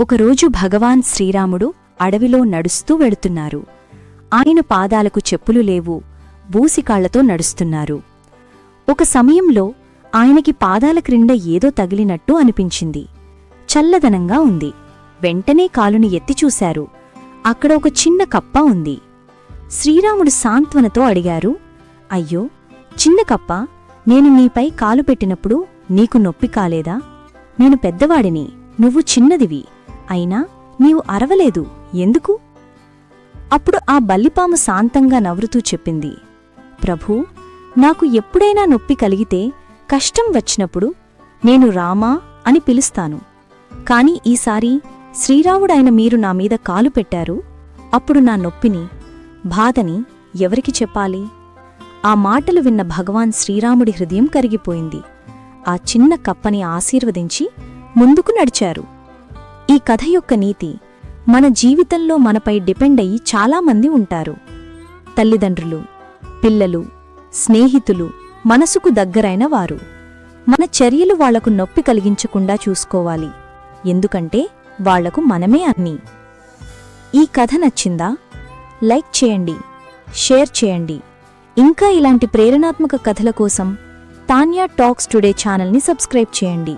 ఒకరోజు భగవాన్ శ్రీరాముడు అడవిలో నడుస్తూ వెళుతున్నారు. ఆయన పాదాలకు చెప్పులు లేవు బూసికాళ్ళతో నడుస్తున్నారు. ఒక సమయంలో ఆయనకి పాదాల క్రింద ఏదో తగిలినట్టు అనిపించింది. చల్లదనంగా ఉంది. వెంటనే కాలుని ఎత్తిచూశారు అక్కడ ఒక చిన్న కప్ప ఉంది. శ్రీరాముడు సాంత్వనతో అడిగారు అయ్యో చిన్న కప్ప నేను నీపై కాలు పెట్టినప్పుడు నీకు నొప్పి కాలేదా? నేను పెద్దవాడిని నువ్వు చిన్నదివి. అయినా నీవు అరవలేదు. ఎందుకు? అప్పుడు ఆ బల్లిపాము శాంతంగా నవ్వుతూ చెప్పింది. ప్రభూ నాకు ఎప్పుడైనా నొప్పి కలిగితే కష్టం వచ్చినప్పుడు నేను రామా అని పిలుస్తాను. కాని ఈసారి శ్రీరాముడైన మీరు నా మీద కాలు పెట్టారు. అప్పుడు నా నొప్పిని బాధని ఎవరికి చెప్పాలి? ఆ మాటలు విన్న భగవాన్ శ్రీరాముడి హృదయం కరిగిపోయింది. ఆ చిన్న కప్పని ఆశీర్వదించి ముందుకు నడిచారు. ఈ కథ యొక్క నీతి మన జీవితంలో మనపై డిపెండ్ అయ్యి చాలామంది ఉంటారు. తల్లిదండ్రులు పిల్లలు స్నేహితులు మనసుకు దగ్గరైన వారు. మన చర్యలు వాళ్ళకు నొప్పి కలిగించకుండా చూసుకోవాలి. ఎందుకంటే వాళ్ళకు మనమే అన్నీ. ఈ కథ నచ్చిందా? లైక్ చేయండి షేర్ చేయండి. ఇంకా ఇలాంటి ప్రేరణాత్మక కథల కోసం తాన్యా టాక్స్ టుడే ఛానల్ని సబ్స్క్రైబ్ చేయండి.